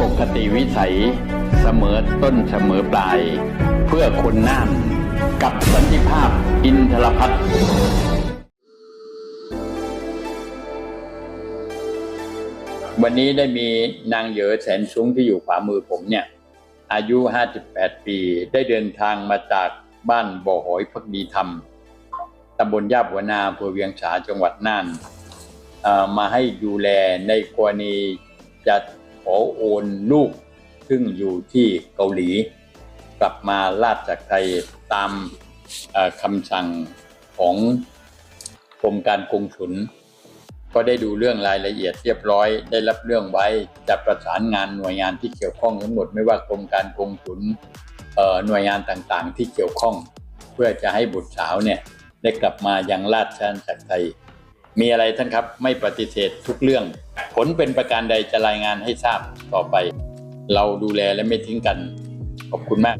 ปกติวิสัย เสมอต้นเสมอปลาย เพื่อคนน่านกับสันติภาพอินทรพัฒน์วันนี้ได้มีนางเหยอแสนซุ้งที่อยู่ขวามือผมเนี่ย อายุ 58 ปี ได้เดินทางมาจากบ้านบ่อหอยพักดีธรรมตำบลยาบหัวนาอำเภอเวียงสาจังหวัดน่านมาให้ดูแลในกรณีจะ ขอโอนลูก ซึ่งอยู่ที่เกาหลี กลับมาลาดจากไทยตามคำสั่งของกรมการกงสุลก็ได้ดูเรื่องรายละเอียดเรียบร้อย ได้รับเรื่องไว้จะประสานงานหน่วยงานที่เกี่ยวข้องทั้งหมดไม่ว่ากรมการกงสุลหน่วยงานต่างๆ ที่เกี่ยวข้อง เพื่อจะให้บุตรสาวเนี่ยได้กลับมายังราชอาณาจักรไทย มีอะไรท่านครับไม่ปฏิเสธทุกเรื่อง ผลเป็นประการใดจะรายงานให้ทราบต่อไป เราดูแลและไม่ทิ้งกัน ขอบคุณมาก